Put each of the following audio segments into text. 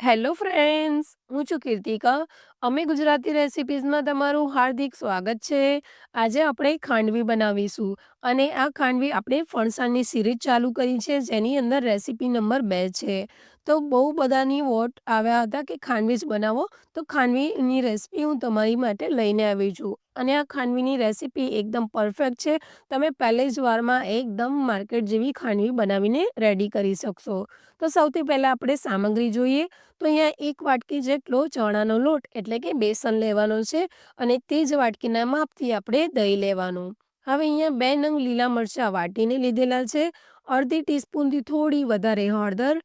Hello friends હું છું કીર્તિકા. અમે ગુજરાતી રેસિપીઝમાં તમારું હાર્દિક સ્વાગત છે. આજે આપણે ખાંડવી બનાવીશું અને આ ખાંડવી આપણે ફણસાણની સિરીઝ ચાલુ કરી છે, જેની અંદર રેસીપી નંબર બે છે. તો બહુ બધાની વોટ આવ્યા હતા કે ખાંડવી જ બનાવો. તો ખાંડવીની રેસીપી હું તમારી માટે લઈને આવી છું. અને આ ખાંડવીની રેસીપી એકદમ પરફેક્ટ છે. તમે પહેલે જ વારમાં એકદમ માર્કેટ જેવી ખાંડવી બનાવીને રેડી કરી શકશો. તો સૌથી પહેલાં આપણે સામગ્રી જોઈએ. તો અહીંયા એક વાટકી જેટલો ચણાનો લોટ, એટલે કે બેસન લેવાનું છે અને તે જ વાટકીના માપથી આપણે દહીં લેવાનું. હવે અહીંયા બે નંગ લીલા મરચાં વાટીને લીધેલા છે. અડધી ટીસ્પૂનથી થોડી વધારે હળદર,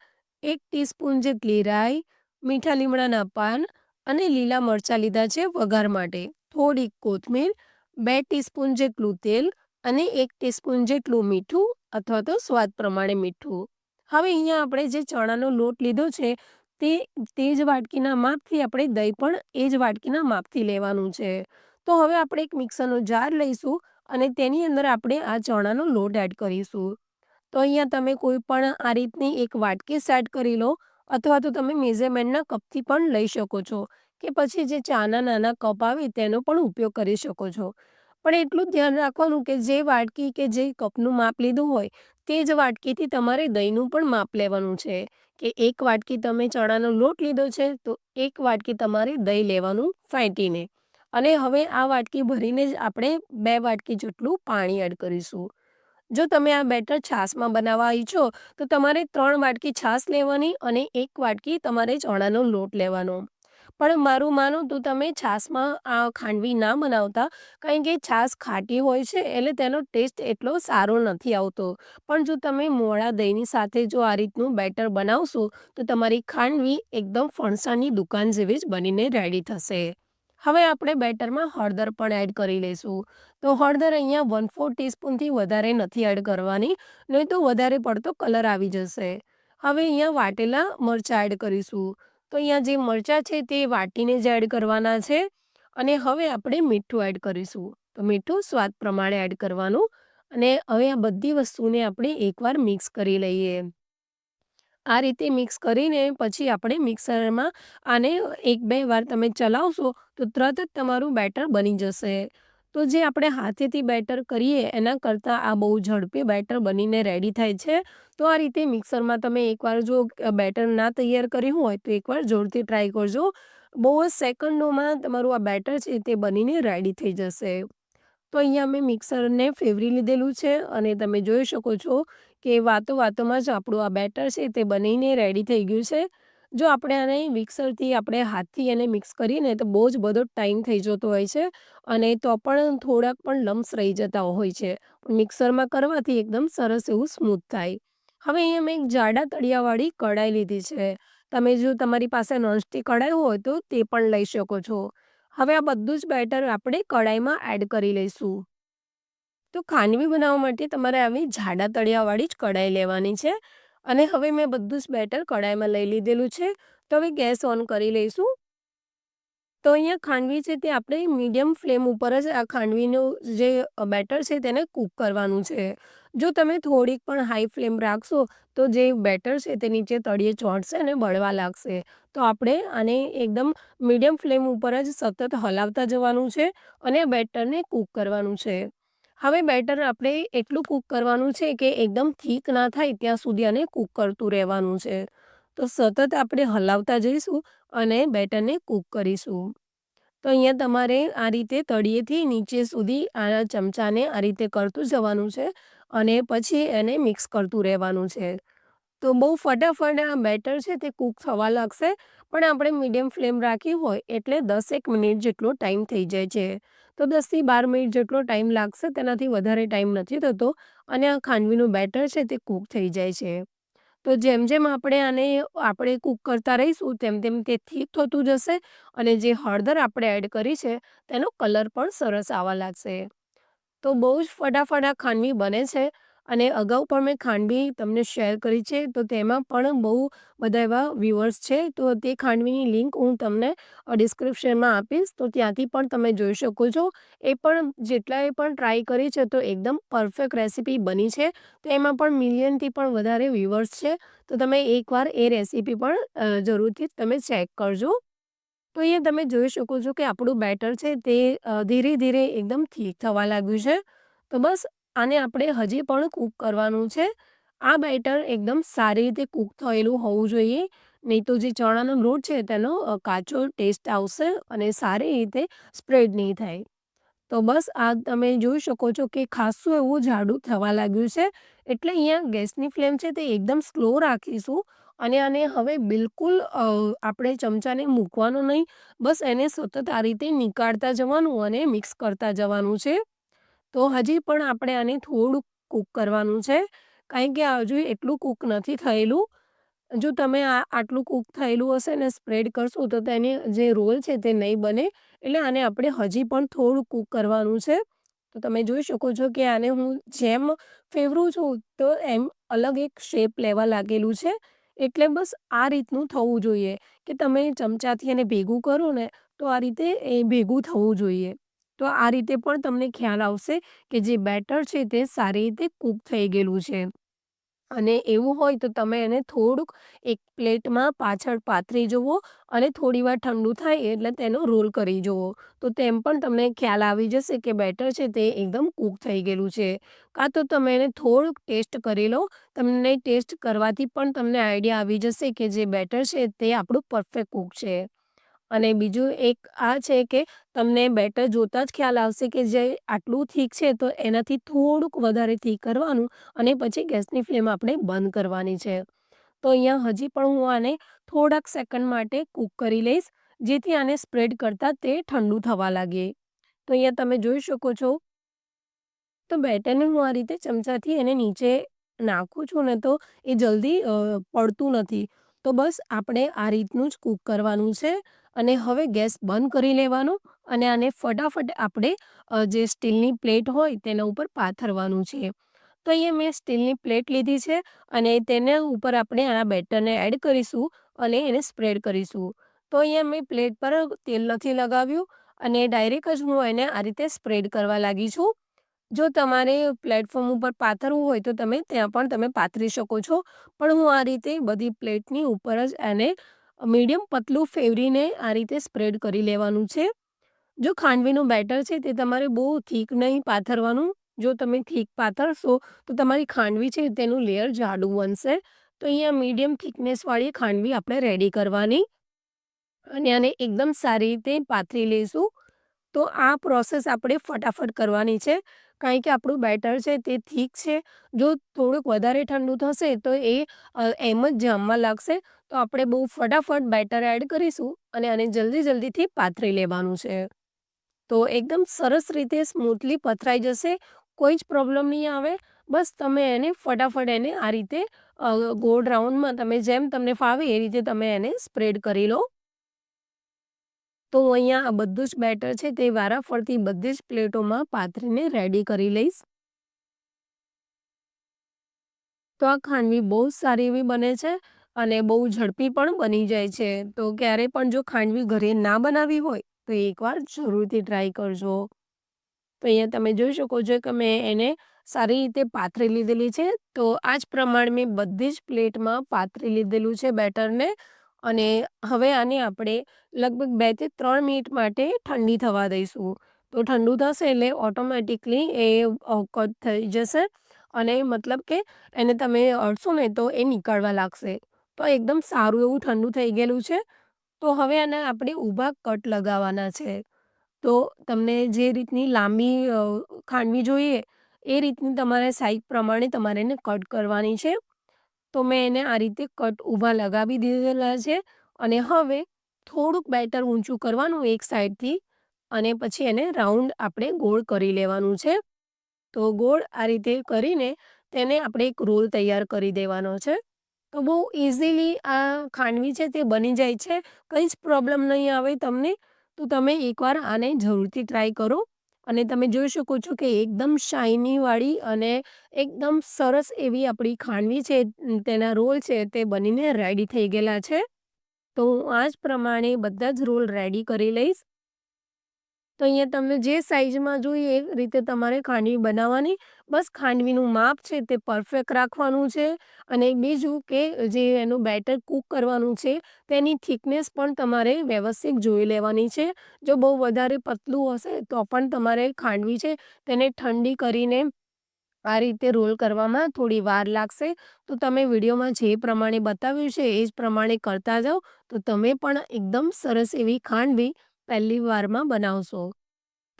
એક ટીસ્પૂન જેટલી રાઈ, મીઠા લીમડાના પાન અને લીલા મરચાં લીધા છે વઘાર માટે. થોડીક કોથમીર, બે ટીસ્પૂન જેટલું તેલ અને એક ટીસ્પૂન જેટલું મીઠું અથવા તો સ્વાદ પ્રમાણે મીઠું. હવે અહીંયા આપણે જે ચણાનો લોટ લીધો છે તે તે જ વાટકીના માપથી આપણે દહીં પણ એ જ વાટકીના માપથી લેવાનું છે. તો હવે આપણે એક મિક્સરનો જાર લઈશું અને તેની અંદર આપણે આ ચણાનો લોટ એડ કરીશું. તો અહીંયા તમે કોઈ પણ આ રીતની એક વાટકી સેટ કરી લો અથવા તો તમે મેઝરમેન્ટના કપથી પણ લઈ શકો છો કે પછી જે ચાના નાના કપ આવે તેનો પણ ઉપયોગ કરી શકો છો. પણ એટલું ધ્યાન રાખવાનું કે જે વાટકી કે જે કપનું માપ લીધું હોય, તે જ વાટકીથી તમારે દહીંનું પણ માપ લેવાનું છે. કે એક વાટકી તમે ચણાનો લોટ લીધો છે, તો એક વાટકી તમારે દહીં લેવાનું ફેંટીને. અને હવે આ વાટકી ભરીને જ આપણે બે વાટકી જેટલું પાણી એડ કરીશું. જો તમે આ બેટર છાશમાં બનાવવા ઈચ્છો, તો તમારે ત્રણ વાટકી છાશ લેવાની અને એક વાટકી તમારે ચણાનો લોટ લેવાનો. પણ મારું માનું તો તમે છાશમાં આ ખાંડવી ના બનાવતા, કારણ કે છાશ ખાટી હોય છે એટલે તેનો ટેસ્ટ એટલો સારો નથી આવતો. પણ જો તમે મોળા દહીંની સાથે જો આ રીતનું બેટર બનાવશો, તો તમારી ખાંડવી એકદમ ફણસાની દુકાન જેવી જ બનીને રેડી થશે. હવે આપણે બેટરમાં હળદર પણ એડ કરી લઈશું. તો હળદર અહીંયા વન ફોર ટીસ્પૂનથી વધારે નથી એડ કરવાની, નહીં તો વધારે પડતો કલર આવી જશે. હવે અહીંયા વાટેલા મરચાં એડ કરીશું. તો અહીંયા જે મરચાં છે તે વાટીને જ એડ કરવાના છે અને હવે આપણે મીઠું એડ કરીશું. તો મીઠું સ્વાદ પ્રમાણે એડ કરવાનું અને હવે આ બધી વસ્તુને આપણે એકવાર મિક્સ કરી લઈએ. આ રીતે મિક્સ કરીને પછી આપણે મિક્સરમાં આને એક બે વાર તમે ચલાવશો તો તરત જ તમારું બેટર બની જશે. તો જે આપણે હાથેથી બેટર કરીએ, એના કરતાં આ બહુ ઝડપી બેટર બનીને રેડી થાય છે. તો આ રીતે મિક્સરમાં તમે એકવાર જો બેટર ના તૈયાર કર્યું હોય, તો એકવાર જોરથી ટ્રાય કરજો. બહુ જ સેકન્ડોમાં તમારું આ બેટર છે તે બનીને રેડી થઈ જશે. તો અહીંયા મેં મિક્સરને ફેવરી લીધેલું છે અને તમે જોઈ શકો છો કે વાતો વાતોમાં જ આપણું આ બેટર છે તે બનીને રેડી થઈ ગયું છે. જો આપણે આને મિક્સરથી આપણે હાથથી એને મિક્સ કરીએ તો બહુ જ બધો ટાઈમ થઈ જતો હોય છે અને તો પણ થોડાક પણ લમ્સ રહી જતા હોય છે. મિક્સરમાં કરવાથી એકદમ સરસ એવું સ્મૂથ થાય. હવે અહીંયા મેં એક જાડા તળિયાવાળી કઢાઈ લીધી છે. તમે જો તમારી પાસે નોનસ્ટિક કઢાઈ હોય તો તે પણ લઈ શકો છો. હવે આ બધું જ બેટર આપણે કઢાઈમાં એડ કરી લઈશું. તો ખાંડવી બનાવવા માટે તમારે આવી જાડા તળિયાવાળી જ કઢાઈ લેવાની છે. અને હવે મેં બધું જ બેટર કડાઈમાં લઈ લીધેલું છે. તો હવે ગેસ ઓન કરી લઈશું. તો અહીંયા ખાંડવી છે તે આપણે મીડિયમ ફ્લેમ ઉપર જ આ ખાંડવીનું જે બેટર છે તેને કૂક કરવાનું છે. જો તમે થોડીક પણ હાઈ ફ્લેમ રાખશો તો જે બેટર છે તે નીચે તળિયે ચોંટશે અને બળવા લાગશે. તો આપણે આને એકદમ મીડિયમ ફ્લેમ ઉપર જ સતત હલાવતા જવાનું છે અને બેટરને કૂક કરવાનું છે. હવે બેટર આપણે એટલું કૂક કરવાનું છે કે એકદમ થીક ના થાય ત્યાં સુધી આને કૂક કરતું રહેવાનું છે. તો સતત આપણે હલાવતા જઈશું અને બેટરને કૂક કરીશું. તો અહીંયા તમારે આ રીતે તળિયેથી નીચે સુધી આ ચમચાને આ રીતે કરતું જવાનું છે અને પછી એને મિક્સ કરતું રહેવાનું છે. તો બહુ ફટાફટ આ બેટર છે તે કૂક થવા લાગશે, પણ આપણે મીડિયમ ફ્લેમ રાખી હોય એટલે દસેક મિનિટ જેટલો ટાઈમ થઈ જાય છે. તો દસથી બાર મિનિટ જેટલો ટાઈમ લાગશે, તેનાથી વધારે ટાઈમ નથી થતો અને આ ખાંડવીનું બેટર છે તે કૂક થઈ જાય છે. તો જેમ જેમ આપણે આને, આપણે કૂક કરતા રહીશું, તેમ તેમ તે થીક થતું જશે અને જે હળદર આપણે એડ કરી છે, તેનો કલર પણ સરસ આવવા લાગશે. તો બહુ જ ફટાફટ આ ખાંડવી બને છે અને અગાઉ પણ મેં ખાંડવી તમને શેર કરી છે, તો તેમાં પણ બહુ બધા એવા વ્યુઅર્સ છે, તો તે ખાંડવીની લિંક હું તમને ડિસ્ક્રિપ્શનમાં આપીશ, તો ત્યાંથી પણ તમે જોઈ શકો છો. એ પણ જેટલાએ પણ ટ્રાય કરી છે, તો એકદમ પરફેક્ટ રેસીપી બની છે. તો એમાં પણ મિલિયનથી પણ વધારે વ્યુઅર્સ છે, તો તમે એકવાર એ રેસીપી પણ જરૂરથી તમે ચેક કરજો. તો અહીંયા તમે જોઈ શકો છો કે આપણું બેટર છે તે ધીરે ધીરે એકદમ ઠીક થવા લાગ્યું છે. તો બસ આને આપણે હજી પણ કૂક કરવાનું છે. આ બેટર એકદમ સારી રીતે કૂક થયેલું હોવું જોઈએ. નહીં તો જે ચણાનો લોટ છે તેનો કાચો ટેસ્ટ આવશે અને સારી રીતે સ્પ્રેડ નહીં થાય. તો બસ આ તમે જોઈ શકો છો કે ખાસું એવું જાડું થવા લાગ્યું છે. એટલે અહીંયા ગેસની ફ્લેમ છે તે એકદમ સ્લો રાખીશું અને આને હવે બિલકુલ આપણે ચમચાને મૂકવાનો નહીં. બસ એને સતત આ રીતે નીકાળતા જવાનું અને મિક્સ કરતા જવાનું છે. તો હજી પણ આપણે આને થોડુંક કૂક કરવાનું છે. કારણ કે હજુ એટલું કૂક નથી થયેલું. જો તમે આ, આટલું કૂક થયેલું હશે ને સ્પ્રેડ કરશો તો તેની જે રોલ છે તે નહીં બને. એટલે આને આપણે હજી પણ થોડું કૂક કરવાનું છે. તો તમે જોઈ શકો છો કે આને હું જેમ ફેવરું છું તો એમ અલગ એક શેપ લેવા લાગેલું છે. એટલે બસ આ રીતનું થવું જોઈએ. કે તમે ચમચાથી એને ભેગું કરો ને તો આ રીતે એ ભેગું થવું જોઈએ. તો આ રીતે પણ તમને ખ્યાલ આવશે કે જે બેટર છે તે સારી રીતે કૂક થઈ ગયેલું છે. અને એવું હોય તો તમે એને થોડુંક એક પ્લેટમાં પાછળ પાથરી જુઓ અને થોડીવાર ઠંડુ થાય એટલે તેનો રોલ કરી જુઓ. તો તેમ પણ તમને ખ્યાલ આવી જશે કે બેટર છે તે એકદમ કૂક થઈ ગયેલું છે. કાં તો તમે એને થોડુંક ટેસ્ટ કરી લો. તમને ટેસ્ટ કરવાથી પણ તમને આઈડિયા આવી જશે કે જે બેટર છે તે આપણું પરફેક્ટ કૂક છે. અને બીજું એક આ છે કે તમને બેટર જોતાં જ ખ્યાલ આવશે કે જે આટલું થીક છે તો એનાથી થોડુંક વધારે થીક કરવાનું અને પછી ગેસની ફ્લેમ આપણે બંધ કરવાની છે. તો અહીંયા હજી પણ હું આને થોડાક સેકન્ડ માટે કૂક કરી લઈશ, જેથી આને સ્પ્રેડ કરતાં તે ઠંડુ થવા લાગે. તો અહીંયા તમે જોઈ શકો છો. તો બેટરને હું આ રીતે ચમચાથી એને નીચે નાખું છું ને તો એ જલ્દી પડતું નથી. તો બસ આપણે આ રીતનું જ કૂક કરવાનું છે. અને હવે ગેસ બંધ કરી લેવાનો અને આને ફટાફટ આપણે જે સ્ટીલની પ્લેટ હોય તેના ઉપર પાથરવાનું છે. તો અહીંયા મેં સ્ટીલની પ્લેટ લીધી છે અને તેના ઉપર આપણે આ બેટરને એડ કરીશું અને એને સ્પ્રેડ કરીશું. તો અહીંયા મેં પ્લેટ પર તેલ નથી લગાવ્યું અને ડાયરેક્ટ જ હું એને આ રીતે સ્પ્રેડ કરવા લાગી છું. જો તમારે પ્લેટફોર્મ ઉપર પાથરવું હોય તો તમે ત્યાં પણ તમે પાથરી શકો છો. પણ હું આ રીતે બધી પ્લેટની ઉપર જ એને મીડિયમ પતલું ફેવરીને આ રીતે સ્પ્રેડ કરી લેવાનું છે. જો ખાંડવીનું બેટર છે તે તમારે બહુ થીક નહીં પાથરવાનું. જો તમે થીક પાથરશો તો તમારી ખાંડવી છે તેનું લેયર જાડું બનશે. તો અહીંયા મીડિયમ થિકનેસવાળી ખાંડવી આપણે રેડી કરવાની. અને આને એકદમ સારી રીતે પાથરી લઈશું. તો આ પ્રોસેસ આપણે ફટાફટ કરવાની છે. કારણ કે આપણું બેટર છે તે થીક છે. જો થોડુંક વધારે ઠંડુ થશે તો એ એમ જ જામવા લાગશે. તો આપણે બહુ ફટાફટ બેટર એડ કરીશું અને આને જલ્દી જલ્દીથી પાથરી લેવાનું છે. તો એકદમ સરસ રીતે સ્મૂથલી પથરાઈ જશે. કોઈ જ પ્રોબ્લેમ નહીં આવે. બસ તમે એને ફટાફટ એને આ રીતે ગોળ રાઉન્ડમાં તમે જેમ તમને ફાવે એ રીતે તમે એને સ્પ્રેડ કરી લો. તો અહીંયા આ બધું જ બેટર છે તે વારાફરતી બધી જ પ્લેટોમાં પાથરીને રેડી કરી લઈશ. તો આ ખાંડવી બહુ સારી એવી બને છે અને બહુ ઝડપી પણ બની જાય છે. તો ક્યારે પણ જો ખાંડવી ઘરે ના બનાવી હોય તો એકવાર જરૂરથી ટ્રાય કરજો. તો અહીંયા તમે જોઈ શકો છો કે મેં એને સારી રીતે પાથરી લીધેલી છે. તો આ જ પ્રમાણે મેં બધી જ પ્લેટમાં પાથરી લીધેલું છે બેટરને. અને હવે આને આપણે લગભગ બેથી ત્રણ મિનિટ માટે ઠંડી થવા દઈશું. તો ઠંડુ થશે એટલે ઓટોમેટિકલી એ કટ થઈ જશે અને મતલબ કે એને તમે અડશો ને તો એ નીકળવા લાગશે. તો એકદમ સારું એવું ઠંડુ થઈ ગયેલું છે. તો હવે આને આપણે ઊભા કટ લગાવવાના છે. તો તમને જે રીતની લાંબી ખાંડવી જોઈએ એ રીતની તમારે સાઈઝ પ્રમાણે તમારે એને કટ કરવાની છે. તો મેં એને આ રીતે કટ ઊભા લગાવી દીધેલા છે અને હવે થોડુંક બેટર ઊંચું કરવાનું એક સાઈડથી અને પછી એને રાઉન્ડ આપણે ગોળ કરી લેવાનું છે. તો ગોળ આ રીતે કરીને તેને આપણે એક રોલ તૈયાર કરી દેવાનો છે. તો બહુ ઇઝીલી આ ખાંડવી છે તે બની જાય છે. કંઈ જ પ્રોબ્લેમ નહીં આવે તમને. તો તમે એકવાર આને જરૂરથી ટ્રાય કરો. અને તમે જોઈ શકો છો કે એકદમ શાઇનીવાળી અને એકદમ સરસ એવી આપણી ખાંડવી છે તેના રોલ છે તે બનીને રેડી થઈ ગયેલા છે. તો હું આ જ પ્રમાણે બધા જ રોલ રેડી કરી લઈશ. તો અહીંયા તમને જે સાઈઝમાં જોઈએ એ રીતે તમારે ખાંડવી બનાવવાની. બસ ખાંડવીનું માપ છે તે પરફેક્ટ રાખવાનું છે અને બીજું કે જે એનું બેટર કૂક કરવાનું છે તેની થિકનેસ પણ તમારે વ્યવસ્થિત જોઈ લેવાની છે. જો બહુ વધારે પતલું હશે તો પણ તમારે ખાંડવી છે તેને ઠંડી કરીને આ રીતે રોલ કરવામાં થોડી વાર લાગશે. તો તમે વિડીયોમાં જે પ્રમાણે બતાવ્યું છે એ જ પ્રમાણે કરતા જાઓ તો તમે પણ એકદમ સરસ એવી ખાંડવી પહેલી વારમાં બનાવશો.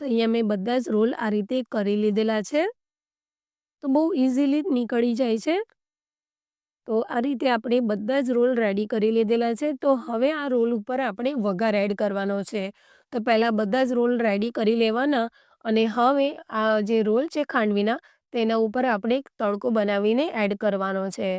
તો અહીંયા મેં બધા જ રોલ આ રીતે કરી લીધેલા છે. તો બહુ ઇઝીલી નીકળી જાય છે. તો આ રીતે આપણે બધા જ રોલ રેડી કરી લીધેલા છે. તો હવે આ રોલ ઉપર આપણે વઘાર એડ કરવાનો છે. તો પહેલાં બધા જ રોલ રેડી કરી લેવાના અને હવે આ જે રોલ છે ખાંડવીના, તેના ઉપર આપણે તડકો બનાવીને એડ કરવાનો છે.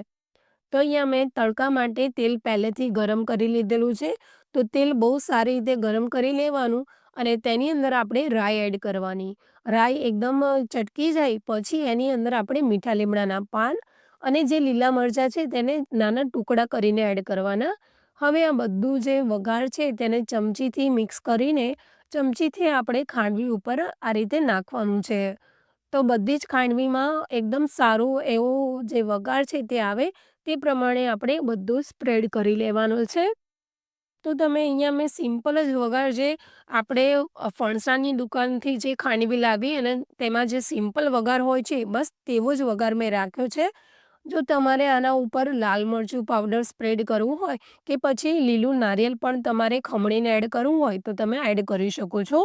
તો અહીંયા મેં તડકા માટે તેલ પહેલેથી ગરમ કરી લીધેલું છે. તો તેલ બહુ સારી રીતે ગરમ કરી લેવાનું અને તેની અંદર આપણે રાઈ એડ કરવાની. રાઈ એકદમ ચટકી જાય પછી એની અંદર આપણે મીઠા લીમડાના પાન અને જે લીલા મરચાં છે તેને નાના ટુકડા કરીને એડ કરવાના. હવે આ બધું જે વઘાર છે તેને ચમચીથી મિક્સ કરીને ચમચીથી આપણે ખાંડવી ઉપર આ રીતે નાખવાનું છે. તો બધી જ ખાંડવીમાં એકદમ સારું એવો જે વઘાર છે તે આવે તે પ્રમાણે આપણે બધું સ્પ્રેડ કરી લેવાનું છે. તો તમે અહીંયા મેં સિમ્પલ જ વઘાર જે આપણે ફણસાની દુકાનથી જે ખાંડવી લાવી અને તેમાં જે સિમ્પલ વઘાર હોય છે બસ તેવો જ વઘાર મેં રાખ્યો છે. જો તમારે આના ઉપર લાલ મરચું પાવડર સ્પ્રેડ કરવું હોય કે પછી લીલું નારિયેળ પણ તમારે ખમણીને એડ કરવું હોય તો તમે એડ કરી શકો છો.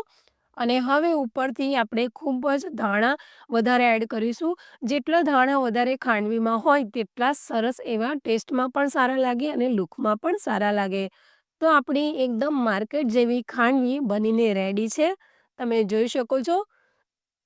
અને હવે ઉપરથી આપણે ખૂબ જ ધાણા વધારે એડ કરીશું. જેટલા ધાણા વધારે ખાંડવીમાં હોય તેટલા સરસ એવા ટેસ્ટમાં પણ સારા લાગે અને લુકમાં પણ સારા લાગે. તો આપણી એકદમ માર્કેટ જેવી ખાંડવી બનીને રેડી છે. તમે જોઈ શકો છો.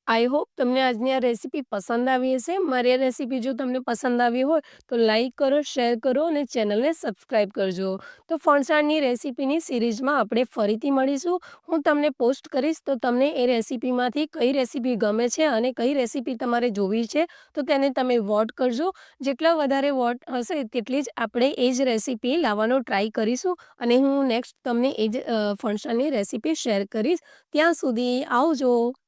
આઈ હોપ તમને આજની આ રેસીપી પસંદ આવી હશે. મારી આ રેસીપી જો તમને પસંદ આવી હોય તો લાઈક કરો, શેર કરો અને ચેનલને સબસ્ક્રાઈબ કરજો. તો ફણસાણની રેસીપીની સિરીઝમાં આપણે ફરીથી મળીશું. હું તમને પોસ્ટ કરીશ તો તમને એ રેસીપીમાંથી કઈ રેસીપી ગમે છે અને કઈ રેસીપી તમારે જોવી છે તો તેને તમે વોટ કરજો. જેટલા વધારે વોટ હશે તેટલી જ આપણે એ જ રેસીપી લાવવાનો ટ્રાય કરીશું અને હું નેક્સ્ટ તમને એ જ ફણસાણની રેસીપી શેર કરીશ. ત્યાં સુધી આવજો.